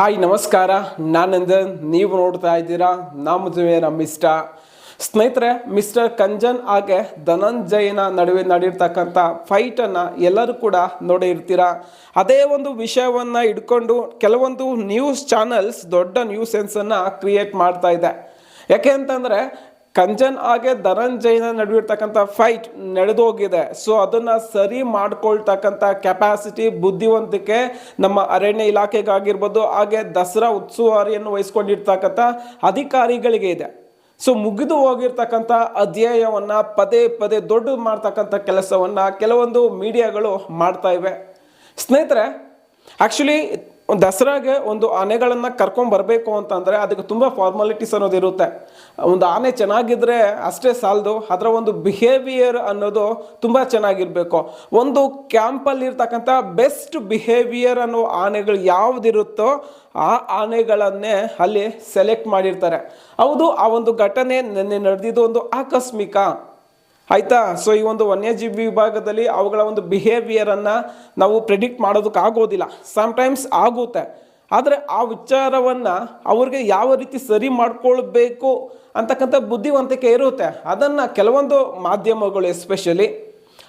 Hi, ನಮಸ್ಕಾರ. ನಾನಂದನ್ ನೀವು ನೋಡ್ತಾ ಇದ್ದೀರಾ ನಮ್ಮ ಮಿಸ್ಟ ಸ್ನೇಹಿತರೆ, ಮಿಸ್ಟರ್ ಕಂಜನ್ ಹಾಗೆ ಧನಂಜಯನ ನಡುವೆ ನಡೆಯಿರ್ತಕ್ಕಂಥ ಫೈಟನ್ನು ಎಲ್ಲರೂ ಕೂಡ ನೋಡಿರ್ತೀರ ಅದೇ ಒಂದು ವಿಷಯವನ್ನು ಇಟ್ಕೊಂಡು ಕೆಲವೊಂದು ನ್ಯೂಸ್ ಚಾನಲ್ಸ್ ದೊಡ್ಡ ನ್ಯೂಸ್ ಸೆನ್ಸನ್ನು ಕ್ರಿಯೇಟ್ ಮಾಡ್ತಾ ಇದೆ. ಯಾಕೆ ಅಂತಂದರೆ ಕಂಜನ್ ಹಾಗೆ ಧನಂಜಯನ ನಡುವಿರ್ತಕ್ಕಂಥ ಫೈಟ್ ನಡೆದೋಗಿದೆ. ಸೊ ಅದನ್ನ ಸರಿ ಮಾಡ್ಕೊಳ್ತಕ್ಕಂಥ ಕೆಪಾಸಿಟಿ ಬುದ್ಧಿವಂತಿಕೆ ನಮ್ಮ ಅರಣ್ಯ ಇಲಾಖೆಗಾಗಿರ್ಬೋದು, ಹಾಗೆ ದಸರಾ ಉತ್ಸುವಾರಿಯನ್ನು ವಹಿಸ್ಕೊಂಡಿರ್ತಕ್ಕಂಥ ಅಧಿಕಾರಿಗಳಿಗೆ ಇದೆ. ಸೊ ಮುಗಿದು ಹೋಗಿರ್ತಕ್ಕಂಥ ಅಧ್ಯಾಯವನ್ನ ಪದೇ ಪದೇ ದೊಡ್ಡ ಮಾಡ್ತಕ್ಕಂಥ ಕೆಲಸವನ್ನ ಕೆಲವೊಂದು ಮೀಡಿಯಾಗಳು ಮಾಡ್ತಾ ಇವೆ. ಸ್ನೇಹಿತರೆ ಆ್ಯಕ್ಚುಲಿ ದಸರಾಗೆ ಒಂದು ಆನೆಗಳನ್ನು ಕರ್ಕೊಂಡು ಬರಬೇಕು ಅಂತಂದರೆ ಅದಕ್ಕೆ ತುಂಬ ಫಾರ್ಮಾಲಿಟೀಸ್ ಅನ್ನೋದು ಇರುತ್ತೆ. ಒಂದು ಆನೆ ಚೆನ್ನಾಗಿದ್ರೆ ಅಷ್ಟೇ ಸಾಲದು ಅದರ ಒಂದು ಬಿಹೇವಿಯರ್ ಅನ್ನೋದು ತುಂಬ ಚೆನ್ನಾಗಿರಬೇಕು. ಒಂದು ಕ್ಯಾಂಪಲ್ಲಿರ್ತಕ್ಕಂಥ ಬೆಸ್ಟ್ ಬಿಹೇವಿಯರ್ ಅನ್ನೋ ಆನೆಗಳು ಯಾವುದಿರುತ್ತೋ ಆ ಆನೆಗಳನ್ನೇ ಅಲ್ಲಿ ಸೆಲೆಕ್ಟ್ ಮಾಡಿರ್ತಾರೆ. ಹೌದು, ಆ ಒಂದು ಘಟನೆ ನಿನ್ನೆ ನಡೆದಿದ್ದು ಒಂದು ಆಕಸ್ಮಿಕ. ಆಯ್ತಾ? ಸೊ ಈ ಒಂದು ವನ್ಯಜೀವಿ ವಿಭಾಗದಲ್ಲಿ ಅವುಗಳ ಒಂದು ಬಿಹೇವಿಯರನ್ನು ನಾವು ಪ್ರೆಡಿಕ್ಟ್ ಮಾಡೋದಕ್ಕೆ ಆಗೋದಿಲ್ಲ. ಸಮ್ಟೈಮ್ಸ್ ಆಗುತ್ತೆ. ಆದರೆ ಆ ವಿಚಾರವನ್ನು ಅವ್ರಿಗೆ ಯಾವ ರೀತಿ ಸರಿ ಮಾಡ್ಕೊಳ್ಬೇಕು ಅಂತಕ್ಕಂಥ ಬುದ್ಧಿವಂತಿಕೆ ಇರುತ್ತೆ. ಅದನ್ನು ಕೆಲವೊಂದು ಮಾಧ್ಯಮಗಳು ಎಸ್ಪೆಷಲಿ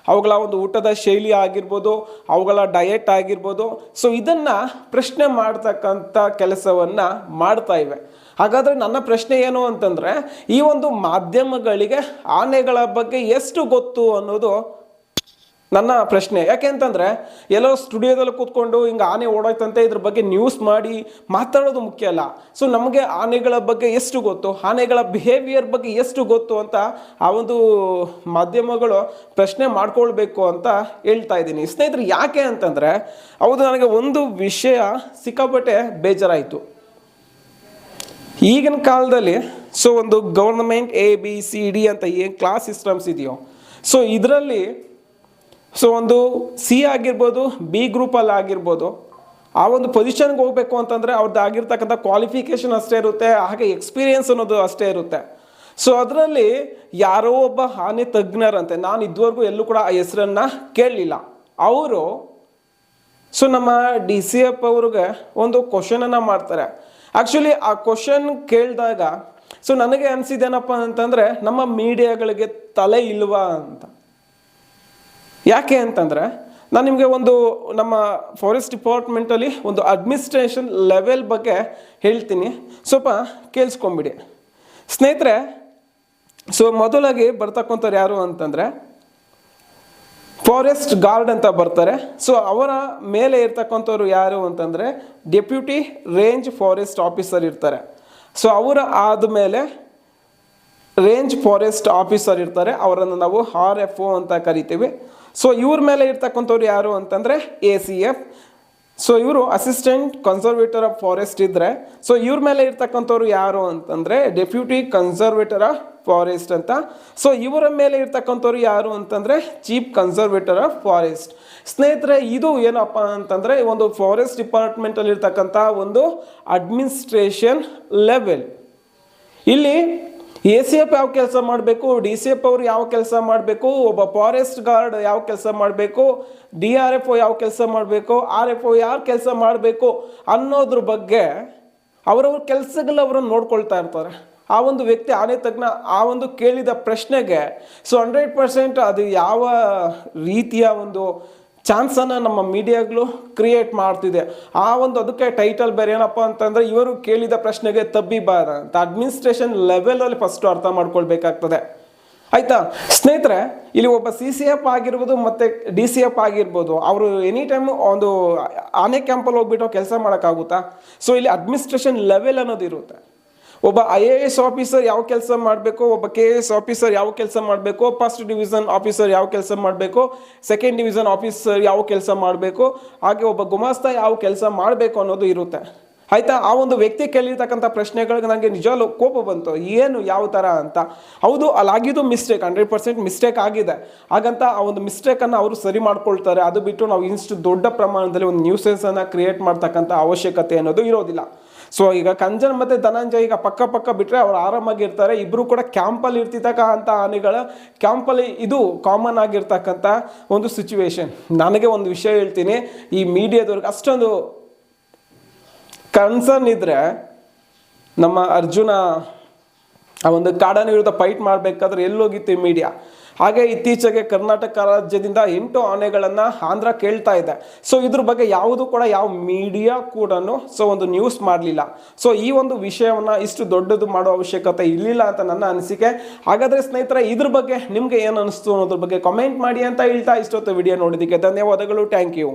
ಅವುಗಳ ಒಂದು ಊಟದ ಶೈಲಿ ಆಗಿರ್ಬೋದು, ಅವುಗಳ ಡಯೆಟ್ ಆಗಿರ್ಬೋದು. ಸೊ ಇದನ್ನು ಪ್ರಶ್ನೆ ಮಾಡ್ತಕ್ಕಂಥ ಕೆಲಸವನ್ನು ಮಾಡ್ತಾ ಇವೆ. ಹಾಗಾದರೆ ನನ್ನ ಪ್ರಶ್ನೆ ಏನು ಅಂತಂದರೆ, ಈ ಒಂದು ಮಾಧ್ಯಮಗಳಿಗೆ ಆನೆಗಳ ಬಗ್ಗೆ ಎಷ್ಟು ಗೊತ್ತು ಅನ್ನೋದು ನನ್ನ ಪ್ರಶ್ನೆ, ಯಾಕೆ ಅಂತಂದರೆ ಎಲ್ಲೋ ಸ್ಟುಡಿಯೋದಲ್ಲಿ ಕೂತ್ಕೊಂಡು ಹಿಂಗೆ ಆನೆ ಓಡೋಯ್ತಂತೆ ಇದ್ರ ಬಗ್ಗೆ ನ್ಯೂಸ್ ಮಾಡಿ ಮಾತಾಡೋದು ಮುಖ್ಯ ಅಲ್ಲ. ಸೊ ನಮಗೆ ಆನೆಗಳ ಬಗ್ಗೆ ಎಷ್ಟು ಗೊತ್ತು? ಆನೆಗಳ ಬಿಹೇವಿಯರ್ ಬಗ್ಗೆ ಎಷ್ಟು ಗೊತ್ತು ಅಂತ ಆ ಒಂದು ಮಾಧ್ಯಮಗಳು ಪ್ರಶ್ನೆ ಮಾಡ್ಕೊಳ್ಬೇಕು ಅಂತ ಹೇಳ್ತಾ ಇದ್ದೀನಿ. ಸ್ನೇಹಿತರು, ಯಾಕೆ ಅಂತಂದರೆ ಹೌದು, ನನಗೆ ಒಂದು ವಿಷಯ ಸಿಕ್ಕಾಪಟ್ಟೆ ಬೇಜಾರಾಯಿತು. ಈಗಿನ ಕಾಲದಲ್ಲಿ ಸೊ ಒಂದು government A B C D ಅಂತ ಏನು ಕ್ಲಾಸ್ ಸಿಸ್ಟಮ್ಸ್ ಇದೆಯೋ ಸೊ ಇದರಲ್ಲಿ ಸೊ ಒಂದು ಸಿ ಆಗಿರ್ಬೋದು ಬಿ ಗ್ರೂಪಲ್ಲಿ ಆಗಿರ್ಬೋದು, ಆ ಒಂದು ಪೊಸಿಷನ್ಗೆ ಹೋಗಬೇಕು ಅಂತಂದರೆ ಅವ್ರದ್ದು ಆಗಿರ್ತಕ್ಕಂಥ ಕ್ವಾಲಿಫಿಕೇಷನ್ ಅಷ್ಟೇ ಇರುತ್ತೆ, ಹಾಗೆ ಎಕ್ಸ್ಪೀರಿಯೆನ್ಸ್ ಅನ್ನೋದು ಅಷ್ಟೇ ಇರುತ್ತೆ. ಸೊ ಅದರಲ್ಲಿ ಯಾರೋ ಒಬ್ಬ ಹಾನಿ ತಜ್ಞರಂತೆ, ನಾನು ಇದುವರೆಗೂ ಎಲ್ಲೂ ಕೂಡ ಆ ಹೆಸರನ್ನು ಕೇಳಲಿಲ್ಲ. ಅವರು ಸೊ ನಮ್ಮ ಡಿ ಸಿ ಎಫ್ ಅವ್ರಿಗೆ ಒಂದು ಕ್ವಶನನ್ನು ಮಾಡ್ತಾರೆ. ಆ್ಯಕ್ಚುಲಿ ಆ ಕ್ವಶನ್ ಕೇಳಿದಾಗ ಸೊ ನನಗೆ ಅನಿಸಿದೇನಪ್ಪ ಅಂತಂದರೆ, ನಮ್ಮ ಮೀಡಿಯಾಗಳಿಗೆ ತಲೆ ಇಲ್ವಾ ಅಂತ. ಯಾಕೆ ಅಂತಂದರೆ, ನಾನು ನಿಮಗೆ ಒಂದು ನಮ್ಮ ಫಾರೆಸ್ಟ್ ಡಿಪಾರ್ಟ್ಮೆಂಟಲ್ಲಿ ಒಂದು ಅಡ್ಮಿನಿಸ್ಟ್ರೇಷನ್ ಲೆವೆಲ್ ಬಗ್ಗೆ ಹೇಳ್ತೀನಿ. ಸ್ವಲ್ಪ ಕೇಳಿಸ್ಕೊಂಬಿಡಿ. ಸ್ನೇಹಿತರೆ, ಸೊ ಮೊದಲಾಗಿ ಬರ್ತಕ್ಕಂಥವ್ರು ಯಾರು ಅಂತಂದರೆ ಫಾರೆಸ್ಟ್ ಗಾರ್ಡ್ ಅಂತ ಬರ್ತಾರೆ. ಸೊ ಅವರ ಮೇಲೆ ಇರ್ತಕ್ಕಂಥವ್ರು ಯಾರು ಅಂತಂದರೆ ಡೆಪ್ಯೂಟಿ ರೇಂಜ್ ಫಾರೆಸ್ಟ್ ಆಫೀಸರ್ ಇರ್ತಾರೆ. ಸೊ ಅವರ ಆದಮೇಲೆ ರೇಂಜ್ ಫಾರೆಸ್ಟ್ ಆಫೀಸರ್ ಇರ್ತಾರೆ. ಅವರನ್ನು ನಾವು ಆರ್ ಎಫ್ ಒ ಅಂತ ಕರಿತೀವಿ. ಸೊ ಇವ್ರ ಮೇಲೆ ಇರ್ತಕ್ಕಂಥವ್ರು ಯಾರು ಅಂತಂದರೆ ಎ ಸಿ ಎಫ್ ಸೊ ಇವರು ಅಸಿಸ್ಟೆಂಟ್ ಕನ್ಸರ್ವೇಟರ್ ಆಫ್ ಫಾರೆಸ್ಟ್ ಇದ್ದರೆ ಸೊ ಇವ್ರ ಮೇಲೆ ಇರ್ತಕ್ಕಂಥವ್ರು ಯಾರು ಅಂತಂದರೆ ಡೆಪ್ಯೂಟಿ ಕನ್ಸರ್ವೇಟರ್ ಆಫ್ ಫಾರೆಸ್ಟ್ ಅಂತ. ಸೊ ಇವರ ಮೇಲೆ ಇರ್ತಕ್ಕಂಥವ್ರು ಯಾರು ಅಂತಂದರೆ ಚೀಫ್ ಕನ್ಸರ್ವೇಟರ್ ಆಫ್ ಫಾರೆಸ್ಟ್ ಸ್ನೇಹಿತರೆ, ಇದು ಏನಪ್ಪ ಅಂತಂದರೆ ಒಂದು ಫಾರೆಸ್ಟ್ ಡಿಪಾರ್ಟ್ಮೆಂಟಲ್ಲಿ ಇರ್ತಕ್ಕಂಥ ಒಂದು ಅಡ್ಮಿನಿಸ್ಟ್ರೇಷನ್ ಲೆವೆಲ್ ಇಲ್ಲಿ ಎ ಸಿ ಎಫ್ ಯಾವ ಕೆಲಸ ಮಾಡಬೇಕು, ಡಿ ಸಿ ಎಫ್ ಅವರು ಯಾವ ಕೆಲಸ ಮಾಡಬೇಕು, ಒಬ್ಬ ಫಾರೆಸ್ಟ್ ಗಾರ್ಡ್ ಯಾವ ಕೆಲಸ ಮಾಡಬೇಕು, ಡಿ ಆರ್ ಎಫ್ ಒ ಯಾವ ಕೆಲಸ ಮಾಡಬೇಕು, ಆರ್ ಎಫ್ ಒ ಯಾವ ಕೆಲಸ ಮಾಡಬೇಕು ಅನ್ನೋದ್ರ ಬಗ್ಗೆ ಅವರವ್ರ ಕೆಲಸಗಳು ಅವರನ್ನು ನೋಡ್ಕೊಳ್ತಾ ಇರ್ತಾರೆ. ಆ ಒಂದು ವ್ಯಕ್ತಿ ಆನೆ ತಜ್ಞ ಆ ಒಂದು ಕೇಳಿದ ಪ್ರಶ್ನೆಗೆ ಸೊ ಹಂಡ್ರೆಡ್ ಪರ್ಸೆಂಟ್ ಅದು ಯಾವ ರೀತಿಯ ಒಂದು ಚಾನ್ಸನ್ನು ನಮ್ಮ ಮೀಡಿಯಾಗಳು ಕ್ರಿಯೇಟ್ ಮಾಡ್ತಿದೆ. ಆ ಒಂದು ಅದಕ್ಕೆ ಟೈಟಲ್ ಬೇರೆ ಏನಪ್ಪ ಅಂತಂದರೆ ಇವರು ಕೇಳಿದ ಪ್ರಶ್ನೆಗೆ ತಬ್ಬಿಬಾರ ಅಂತ. ಅಡ್ಮಿನಿಸ್ಟ್ರೇಷನ್ ಲೆವೆಲಲ್ಲಿ ಫಸ್ಟು ಅರ್ಥ ಮಾಡ್ಕೊಳ್ಬೇಕಾಗ್ತದೆ. ಆಯಿತಾ? ಸ್ನೇಹಿತರೆ, ಇಲ್ಲಿ ಒಬ್ಬ ಸಿ ಸಿ ಎಫ್ ಆಗಿರ್ಬೋದು ಮತ್ತು ಡಿ ಸಿ ಎಫ್ ಆಗಿರ್ಬೋದು, ಅವರು ಎನಿ ಟೈಮ್ ಒಂದು ಆನೆ ಕ್ಯಾಂಪಲ್ಲಿ ಹೋಗ್ಬಿಟ್ಟು ಕೆಲಸ ಮಾಡೋಕ್ಕಾಗುತ್ತಾ? ಸೊ ಇಲ್ಲಿ ಅಡ್ಮಿನಿಸ್ಟ್ರೇಷನ್ ಲೆವೆಲ್ ಅನ್ನೋದು ಇರುತ್ತೆ. ಒಬ್ಬ ಐ ಎ ಎಸ್ ಆಫೀಸರ್ ಯಾವ ಕೆಲಸ ಮಾಡಬೇಕು, ಒಬ್ಬ ಕೆ ಎ ಎಸ್ ಆಫೀಸರ್ ಯಾವ ಕೆಲಸ ಮಾಡಬೇಕು ಫಸ್ಟ್ ಡಿವಿಷನ್ ಆಫೀಸರ್ ಯಾವ ಕೆಲಸ ಮಾಡಬೇಕು ಸೆಕೆಂಡ್ ಡಿವಿಷನ್ ಆಫೀಸರ್ ಯಾವ ಕೆಲಸ ಮಾಡಬೇಕು, ಹಾಗೆ ಒಬ್ಬ ಗುಮಾಸ್ತ ಯಾವ ಕೆಲಸ ಮಾಡಬೇಕು ಅನ್ನೋದು ಇರುತ್ತೆ. ಆಯ್ತಾ? ಆ ಒಂದು ವ್ಯಕ್ತಿ ಕೇಳಿರ್ತಕ್ಕಂಥ ಪ್ರಶ್ನೆಗಳಿಗೆ ನನಗೆ ನಿಜಲೂ ಕೋಪ ಬಂತು. ಏನು, ಯಾವ ಥರ ಅಂತ. ಹೌದು, ಅಲ್ಲಾಗಿದ್ದು ಮಿಸ್ಟೇಕ್ ಹಂಡ್ರೆಡ್ ಪರ್ಸೆಂಟ್ ಮಿಸ್ಟೇಕ್ ಆಗಿದೆ. ಹಾಗಂತ ಆ ಒಂದು ಮಿಸ್ಟೇಕನ್ನು ಅವರು ಸರಿ ಮಾಡ್ಕೊಳ್ತಾರೆ. ಅದು ಬಿಟ್ಟು ನಾವು ಇಷ್ಟು ದೊಡ್ಡ ಪ್ರಮಾಣದಲ್ಲಿ ಒಂದು ನ್ಯೂಸೆನ್ಸನ್ನು ಕ್ರಿಯೇಟ್ ಮಾಡ್ತಕ್ಕಂಥ ಅವಶ್ಯಕತೆ ಅನ್ನೋದು ಇರೋದಿಲ್ಲ. ಸೊ ಈಗ ಕಂಜನ್ ಮತ್ತು ಧನಂಜಯ ಈಗ ಪಕ್ಕ ಪಕ್ಕ ಬಿಟ್ಟರೆ ಅವ್ರು ಆರಾಮಾಗಿ ಇರ್ತಾರೆ. ಇಬ್ಬರು ಕೂಡ ಕ್ಯಾಂಪಲ್ಲಿ ಇರ್ತಿರ್ತಕ್ಕಂಥ ಆನೆಗಳ ಕ್ಯಾಂಪಲ್ಲಿ ಇದು ಕಾಮನ್ ಆಗಿರ್ತಕ್ಕಂಥ ಒಂದು ಸಿಚುವೇಶನ್ ನನಗೆ ಒಂದು ವಿಷಯ ಹೇಳ್ತೀನಿ. ಈ ಮೀಡಿಯಾದವ್ರಿಗೆ ಅಷ್ಟೊಂದು ಕನ್ಸರ್ನ್ ಇದ್ರೆ ನಮ್ಮ ಅರ್ಜುನ ಆ ಒಂದು ಕಾಡಾನೆ ವಿರುದ್ಧ ಫೈಟ್ ಮಾಡಬೇಕಾದ್ರೆ ಎಲ್ಲೋಗಿತ್ತು ಮೀಡಿಯಾ ಹಾಗೆ ಇತ್ತೀಚೆಗೆ ಕರ್ನಾಟಕ ರಾಜ್ಯದಿಂದ ಎಂಟು ಆನೆಗಳನ್ನು ಆಂಧ್ರ ಕೇಳ್ತಾ ಇದೆ. ಸೊ ಇದ್ರ ಬಗ್ಗೆ ಯಾವುದು ಕೂಡ ಯಾವ ಮೀಡಿಯಾ ಕೂಡ ಸೊ ಒಂದು ನ್ಯೂಸ್ ಮಾಡಲಿಲ್ಲ. ಸೊ ಈ ಒಂದು ವಿಷಯವನ್ನು ಇಷ್ಟು ದೊಡ್ಡದು ಮಾಡೋ ಅವಶ್ಯಕತೆ ಇರಲಿಲ್ಲ ಅಂತ ನನ್ನ ಅನಿಸಿಕೆ. ಹಾಗಾದರೆ ಸ್ನೇಹಿತರೆ, ಇದ್ರ ಬಗ್ಗೆ ನಿಮಗೆ ಏನು ಅನಿಸ್ತು ಅನ್ನೋದ್ರ ಬಗ್ಗೆ ಕಮೆಂಟ್ ಮಾಡಿ ಅಂತ ಹೇಳ್ತಾ ಇಷ್ಟೊತ್ತು ವಿಡಿಯೋ ನೋಡಿದ್ದಕ್ಕೆ ಧನ್ಯವಾದಗಳು. Thank you